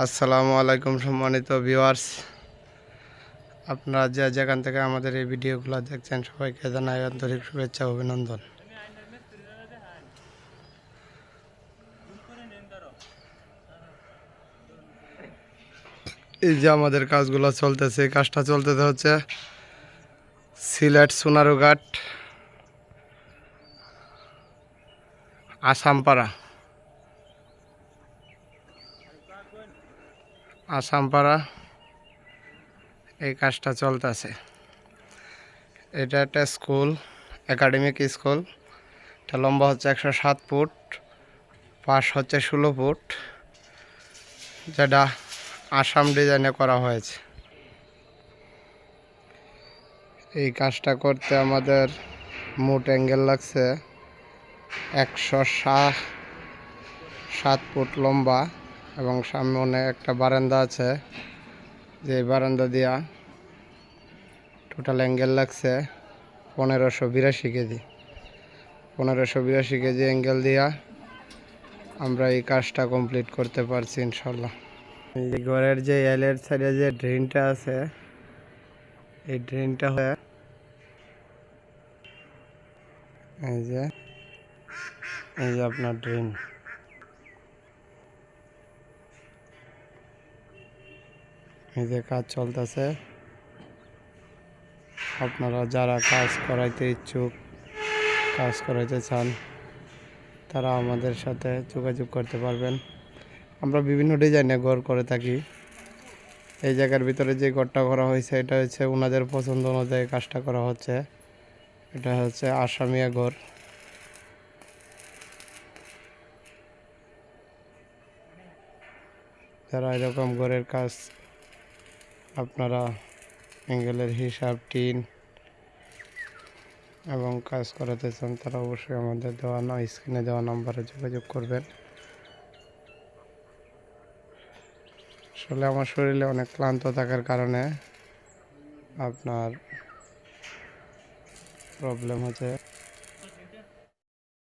আসসালামু আলাইকুম সম্মানিত ভিউয়ার্স। আপনারা যে যেখান থেকে আমাদের এই ভিডিওগুলো দেখছেন, সবাইকে জানাই আন্তরিক শুভেচ্ছা, অভিনন্দন। এই যে আমাদের কাজগুলো চলতেছে, এই কাজটা চলতেছে হচ্ছে সিলেট সোনারুঘাট, আসামপাড়া। আসামপাড়া এই কাজটা চলতেছে। এটা একটা স্কুল, একাডেমিক স্কুল। এটা লম্বা হচ্ছে একশো সাত ফুট, পাশ হচ্ছে ষোলো ফুট, যেটা আসাম ডিজাইনে করা হয়েছে। এই কাজটা করতে আমাদের মোট অ্যাঙ্গেল লাগছে একশো সাত ফুট লম্বা। এবং সামনে একটা বারান্দা আছে। যে বারান্দা দিয়া টোটাল অ্যাঙ্গেল লাগছে পনেরোশো বিরাশি কেজি। পনেরোশো বিরাশি কেজি অ্যাঙ্গেল দিয়া আমরা এই কাজটা কমপ্লিট করতে পারছি ইনশাল্লাহ এই ঘরের যে এলের সাইডে যে ড্রেনটা আছে, এই ড্রেনটা হয়ে এই যে এই যে আপনার ড্রেন এই যে কাজ চলতেছে। আপনারা যারা কাজ করাইতে ইচ্ছুক, কাজ করাইতে চান, তারা আমাদের সাথে যোগাযোগ করতে পারবেন। আমরা বিভিন্ন ডিজাইনে ঘর করে থাকি। এই জায়গার ভিতরে যে ঘরটা করা হয়েছে, এটা হচ্ছে ওনাদের পছন্দ অনুযায়ী কাজটা করা হচ্ছে। এটা হচ্ছে আসামিয়া ঘর। যারা এরকম ঘরের কাজ আপনারা অ্যাঙ্গেলের হিসাব, টিন এবং কাজ করাতে চান, তারা অবশ্যই আমাদের দেওয়া না, স্ক্রিনে দেওয়া নাম্বারে যোগাযোগ করবেন। আসলে আমার শরীরে অনেক ক্লান্ত থাকার কারণে আপনার প্রবলেম হচ্ছে।